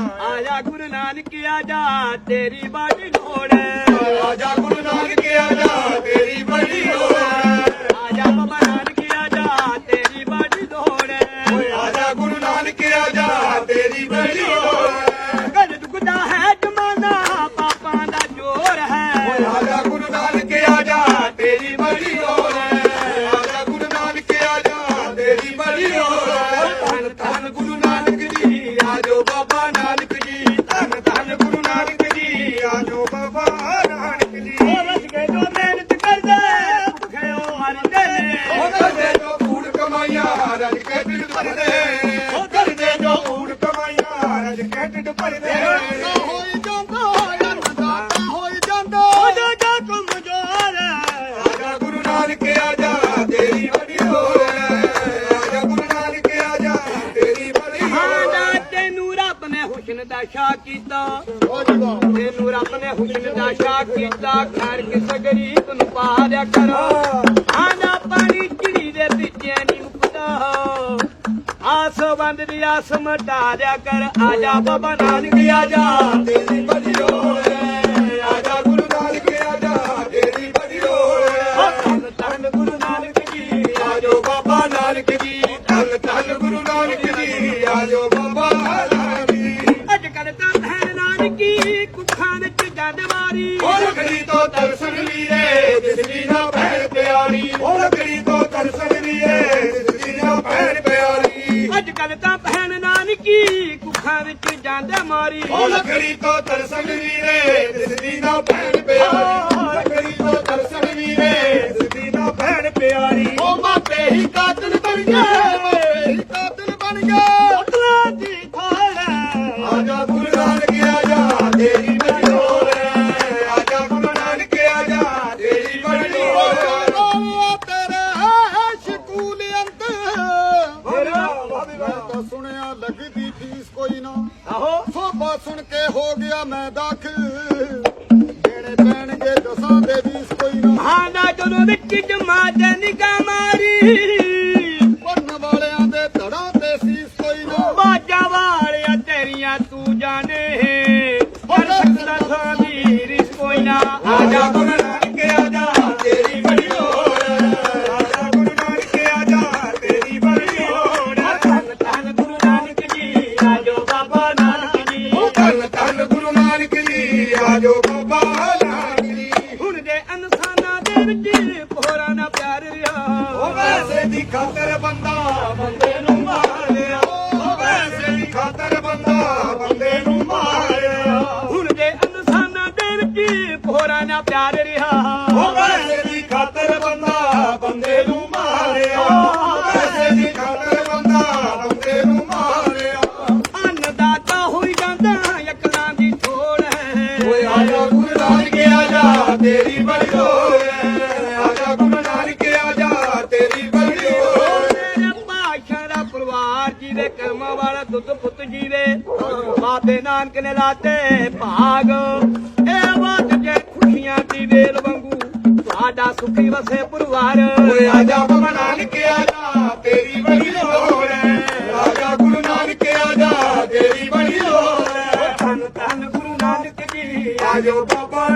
ਆਇਆ ਗੁਰੂ ਨਾਨਕ ਆਜਾ ਤੇਰੀ ਬਾਣੀ ਲੋੜ। ਆਜਾ ਗੁਰੂ ਨਾਨਕ ਆਜਾ ਤੇਰੀ ਬੜੀ ਹੁਸਨ ਦਾ ਸ਼ਾ ਕੀਤਾ। ਤੈਨੂੰ ਰੱਬ ਨੇ ਹੁਸਨ ਦਾ ਸ਼ਾ ਕੀਤਾ। ਖੈਰ ਕਿਸ ਗਰੀਬ ਨੂੰ ਪਾ ਦਿਆ ਕਰ। ਆਂਦਾ ਪਾਣੀ ਚਿੜੀ ਦੇ ਵਿੱਚ ਨਹੀਂ ਮੁਕਦਾ ਆਸ ਬੰਦ ਦੀ ਆਸ ਮਟਾ ਦਿਆ ਕਰ। ਆਜਾ ਬਾਬਾ ਨਾਨਕ ਆਜਾ ਤੇਰੀ ਬੜੀ ਜੰਦ ਮਾਰੀ ਉਹ ਲਕੜੀ ਤੋਂ ਤਰਸਣ ਵੀਰੇ ਦਿਸਦੀ ਨਾ ਭੈਣ ਪਿਆਰੀ। ਉਹ ਲਕੜੀ ਤੋਂ ਤਰਸਣ ਵੀਰੇ ਦਿਸਦੀ ਨਾ ਭੈਣ ਪਿਆਰੀ। ਅੱਜ ਕੱਲ ਤਾਂ ਭੈਣ ਨਾਨਕੀ ਕੁੱਖਾਂ ਵਿੱਚ ਜੰਦ ਮਾਰੀ। ਉਹ ਲਕੜੀ ਤੋਂ ਤਰਸਣ ਵੀਰੇ ਦਿਸਦੀ ਨਾ ਭੈਣ ਪਿਆਰੀ। ਲਕੜੀ ਤੋਂ ਤਰਸਣ ਵੀਰੇ ਦਿਸਦੀ ਨਾ ਭੈਣ ਪਿਆਰੀ। ਉਹ ਮਾਪੇ ਹੀ ਕਾਤਲ ਬਣ ਗਏ। ਹੀ ਕਾਤਲ ਬਣ ਗਿਆ ਸੁਣਿਆ ਲੱਗਦੀ ਫੀਸ ਕੋਈ ਨਾ। ਆਹੋ। ਸੋਭਾ ਸੁਣ ਕੇ ਹੋ ਗਿਆ ਮੈਂ ਦਾਖਲ ਦੇਣੇ ਪੈਣਗੇ ਦਸਾਂ ਦੇ ਵੀਸ ਕੋਈ ਨਾ। ਆਂਦਾ ਜਦੋਂ ਵਿੱਚ ਜਮਾਤ ਨਿਗਾਹ ਮਾਰੀ ਦੀ ਖਾਤਰ ਬੰਦਾ ਬੰਦੇ ਨੂੰ ਮਾਰ ਲਿਆ। ਉਹ ਵੈਸੇ ਦੀ ਖਾਤਰ ਬੰਦਾ ਬੰਦੇ ਨੂੰ ਮਾਰ ਲਿਆ। ਹੁਣ ਦੇ ਇਨਸਾਨਾਂ ਦੇ ਵਿੱਚ ਪੋਰਾ ਨਾ ਪਿਆਰ ਰਿਹਾ। ਉਹ ਦੁੱਧ ਪੁੱਤ ਜੀ ਦੇ ਬਾਬੇ ਨਾਨਕ ਨੇ ਲਾਤੇ ਭਾਗ। ਇਹ ਬਾਤ ਜੇ ਖੁਸ਼ੀਆਂ ਦੀ ਵੇਲ ਵਾਂਗੂ ਤੁਹਾਡਾ ਸੁਖੀ ਵਸੇ ਪਰਿਵਾਰ। ਓਏ ਆਜਾ ਬਾਬਾ ਨਾਨਕ ਆਜਾ ਤੇਰੀ ਬੜੀ ਲੋੜ ਹੈ ਆਜਾ ਗੁਰੂ ਨਾਨਕ ਆਜਾ ਤੇਰੀ ਬੜੀ ਲੋੜ ਹੈ ਧੰਨ ਧੰਨ ਗੁਰੂ ਨਾਨਕ ਜੀ ਆਜੋ ਬਾਬਾ